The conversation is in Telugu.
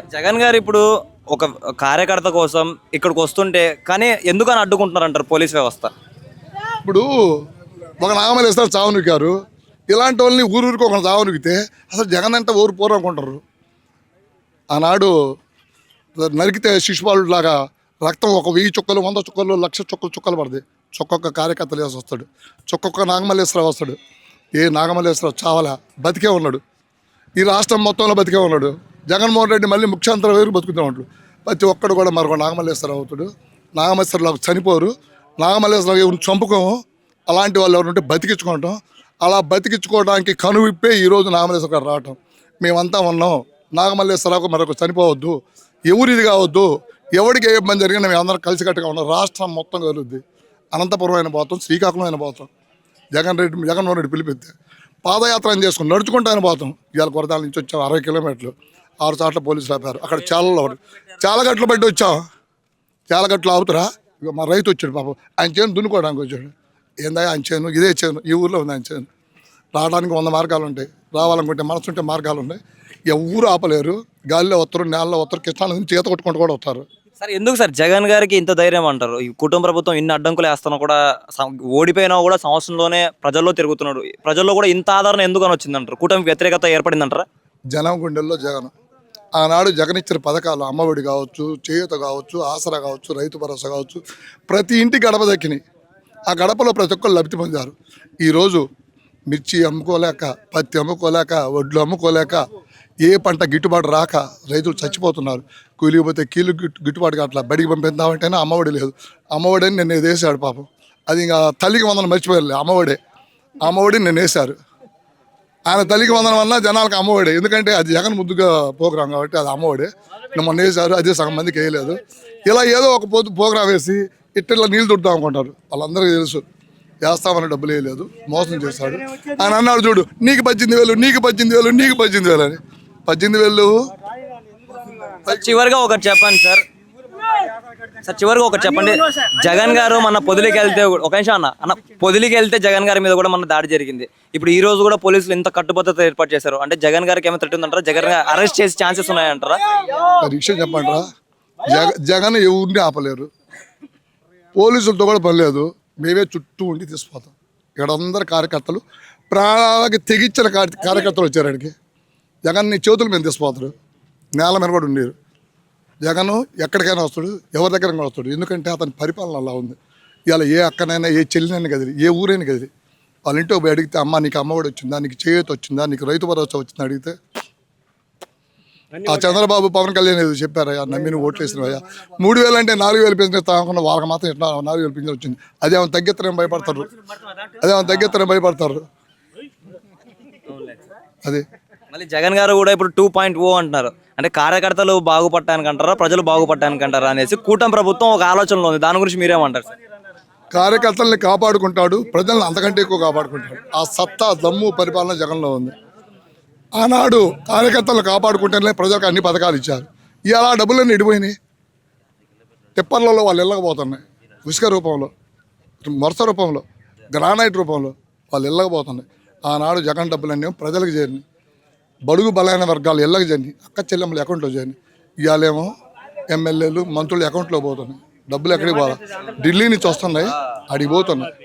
సార్ జగన్ గారు ఇప్పుడు ఒక కార్యకర్త కోసం ఇక్కడికి వస్తుంటే కానీ ఎందుకని అడ్డుకుంటున్నారంటారు పోలీస్ వ్యవస్థ? ఇప్పుడు ఒక నామలు ఇస్తారు చావు ఇలాంటి వాళ్ళని ఊరూరికి ఒక చావునికితే అసలు జగన్ అంటే ఊరు పోరు అనుకుంటారు. ఆనాడు నరికితే శిశుపాలు లాగా రక్తం ఒక వెయ్యి చుక్కలు వంద చుక్కలు లక్ష చుక్కలు చుక్కలు పడతాయి. చొక్కొక్క కార్యకర్తలు వేసి వస్తాడు. చొక్కొక్క నాగమల్లేశ్వరరావు వస్తాడు. ఏ నాగమల్లేశ్వరరావు చావలా బతికే ఉన్నాడు. ఈ రాష్ట్రం మొత్తంలో బతికే ఉన్నాడు. జగన్మోహన్ రెడ్డి మళ్ళీ ముఖ్యాంతరం వేరు బతుకుతూ ఉంటాడు ప్రతి ఒక్కడు కూడా మరొక నాగమల్లేశ్వరం అవుతాడు. నాగమల్లేశ్వరరావు చనిపోరు. నాగమల్లేశ్వరరావు ఎవరిని చంపుకోము. అలాంటి వాళ్ళు ఎవరు ఉంటే బతికించుకుంటాం. అలా బతికించుకోవడానికి కనువిప్పే ఈరోజు నాగమల్లేశ్వర గారు రావటం. మేమంతా ఉన్నాం. నాగమల్లేశ్వరరావుకు మరొక చనిపోవద్దు. ఎవరిది కావద్దు. ఎవరికి ఏ ఇబ్బంది జరిగినా మేము అందరం కలిసికట్టుగా ఉన్నాం. రాష్ట్రం మొత్తం కలుద్ది అనంతపురం అయిన పోతాం శ్రీకాకుళం అయిన పోతాం. జగన్ రెడ్డి జగన్మోహన్ రెడ్డి పిలిపిస్తే పాదయాత్ర అని చేసుకుని నడుచుకుంటూ ఆయన పోతాం. ఇవాళ కొరదాల నుంచి వచ్చాం అరవై కిలోమీటర్లు. ఆరు చోట్ల పోలీసులు ఆపారు. అక్కడ చాలా చాలా గట్లు బట్టి వచ్చాం. చాలా గట్లు ఆపుతారా ఇక మా రైతు వచ్చాడు పాపం. ఆయన చేను దున్నుకోవడానికి వచ్చాడు. ఏందా ఆయన చేను? ఇదే చేను. ఈ ఊర్లో ఉంది ఆయన చేను. రావడానికి వంద మార్గాలు ఉంటాయి. రావాలనుకుంటే మనసు ఉంటే మార్గాలు ఉన్నాయి. ఎవరు ఆపలేరు. గాలిలో వస్తారు నేలలో వస్తారు కిష్టాల నుంచి చేత కొట్టుకుంటూ కూడా వస్తారు. సార్ ఎందుకు సార్ జగన్ గారికి ఇంత ధైర్యం అంటారు? ఈ కుటుంబ ప్రభుత్వం ఇన్ని అడ్డంకులు వేస్తున్నా కూడా ఓడిపోయినా కూడా సంవత్సరంలోనే ప్రజల్లో తిరుగుతున్నాడు. ప్రజల్లో కూడా ఇంత ఆదరణ ఎందుకు అని వచ్చిందంటారు? కూటమి వ్యతిరేకత ఏర్పడిందంటారా? జనం గుండెల్లో జగన్. ఆనాడు జగన్ ఇచ్చిన పథకాలు అమ్మఒడి కావచ్చు చేయూత కావచ్చు ఆసరా కావచ్చు రైతు భరోసా కావచ్చు ప్రతి ఇంటి గడప దక్కినాయి. ఆ గడపలో ప్రతి ఒక్కరు లబ్ధి పొందారు. ఈరోజు మిర్చి అమ్ముకోలేక పత్తి అమ్ముకోలేక వడ్లు అమ్ముకోలేక ఏ పంట గిట్టుబాటు రాక రైతులు చచ్చిపోతున్నారు. కూలిపోతే కీలు గిట్టు గిట్టుబాటు కావట్లా. బడికి పంపిద్దామంటేనే అమ్మఒడి లేదు. అమ్మఒడి అని నిన్న వేసాడు పాపం. అది ఇంకా తల్లికి వందన మర్చిపోయారు అమ్మఒడే. అమ్మఒడి నేను వేశారు. ఆయన తల్లికి వందనం వల్ల జనాలకు అమ్మఒడి. ఎందుకంటే అది జగన్ ముద్దుగా ప్రోగ్రాం కాబట్టి అది అమ్మఒడి. మొన్న వేశారు అదే సగం మందికి వేయలేదు. ఇలా ఏదో ఒక పొద్దు ప్రోగ్రాం వేసి ఇట్లా నీళ్ళు దుడుతాం అనుకుంటారు. వాళ్ళందరికీ తెలుసు. వేస్తామని డబ్బులు వేయలేదు. మోసం చేశాడు. ఆయన అన్నాడు చూడు నీకు పద్దెనిమిది వేలు నీకు పద్దెనిమిది వేలు నీకు పద్దెనిమిది వేలు అని. పద్దెనిమిది వేలు చివరిగా ఒకటి చెప్పండి సార్. సార్ చివరిగా ఒకటి చెప్పండి. జగన్ గారు మన పొదిలికి వెళ్తే ఒక నిమిషం అన్న. అన్న పొదిలికి వెళ్తే జగన్ గారి మీద కూడా మన దాడి జరిగింది. ఇప్పుడు ఈ రోజు కూడా పోలీసులు ఇంత కట్టుబద్ధత ఏర్పాటు చేశారు. అంటే జగన్ గారికి ఏమైనా థ్రెట్ ఉందంటారా? జగన్ అరెస్ట్ చేసే ఛాన్సెస్ ఉన్నాయంటారా? పరీక్ష చెప్పండిరా జగ జగన్ ఎవరిని ఆపలేరు? పోలీసులతో కూడా పని లేదు. మేమే చుట్టూ ఉండి తీసిపోతాం ఇక్కడ అందరు కార్యకర్తలు ప్రాణాలకి తెగించిన కార్య- కార్యకర్తలు వచ్చారు ఆయనకి. జగన్ నీ చేతుల మీద తీసిపోతాడు నేల మీద కూడా ఉండేరు. జగన్ ఎక్కడికైనా వస్తాడు ఎవరి దగ్గరైనా వస్తాడు. ఎందుకంటే అతని పరిపాలన అలా ఉంది. ఇవాళ ఏ అక్కనైనా ఏ చెల్లినైనా కదిలి ఏ ఊరైనా కదిలి వాళ్ళ ఇంట్లో పోయి అడిగితే అమ్మ నీకు అమ్మఒడి వచ్చిందా? నీకు చేయూత వచ్చిందా? నీకు రైతు భరోసా వచ్చిందా? అడిగితే ఆ చంద్రబాబు పవన్ కళ్యాణ్ ఏదో చెప్పారయ్యా నమ్మిన ఓట్లు వేసినవయ్యా. మూడు వేలు అంటే నాలుగు వేలు పెంచిన తాగకుండా వాళ్ళకి మాత్రం ఎట్లా నాలుగు వేలు పెంచిన వచ్చింది. అదే ఆమె తగ్గెత్తనే భయపడతారు. అదే ఆమె తగ్గెత్తనే భయపడతారు. అదే. మళ్ళీ జగన్ గారు కూడా ఇప్పుడు టూ పాయింట్ ఓ అంటున్నారు. అంటే కార్యకర్తలు బాగుపడటానికి అంటారా ప్రజలు బాగుపడటానికి అంటారా అనేసి కూటమి ప్రభుత్వం ఒక ఆలోచనలో ఉంది. దాని గురించి మీరేమంటారు సార్? కార్యకర్తల్ని కాపాడుకుంటాడు ప్రజలను అంతకంటే ఎక్కువ కాపాడుకుంటాడు. ఆ సత్తా దమ్ము పరిపాలన జగన్లో ఉంది. ఆనాడు కార్యకర్తలను కాపాడుకుంటేనే ప్రజలకు అన్ని పథకాలు ఇచ్చారు. ఇవాళ డబ్బులన్నీ ఎడిపోయినాయి. టిప్పర్లలో వాళ్ళు వెళ్ళకపోతున్నాయి. ఇసుక రూపంలో మొరస రూపంలో గ్రానైట్ రూపంలో వాళ్ళు వెళ్ళకపోతున్నాయి. ఆనాడు జగన్ డబ్బులన్నీ ప్రజలకు చేరినాయి. బడుగు బలైన వర్గాలు ఎల్లకి చేరినాయి అక్క చెల్లెమ్మల అకౌంట్లో చేరినాయి ఇవాళేమో ఎమ్మెల్యేలు మంత్రుల అకౌంట్లో పోతున్నాయి. డబ్బులు ఎక్కడికి పోవాలి? ఢిల్లీ నుంచి వస్తున్నాయి అడిగి పోతున్నాయి.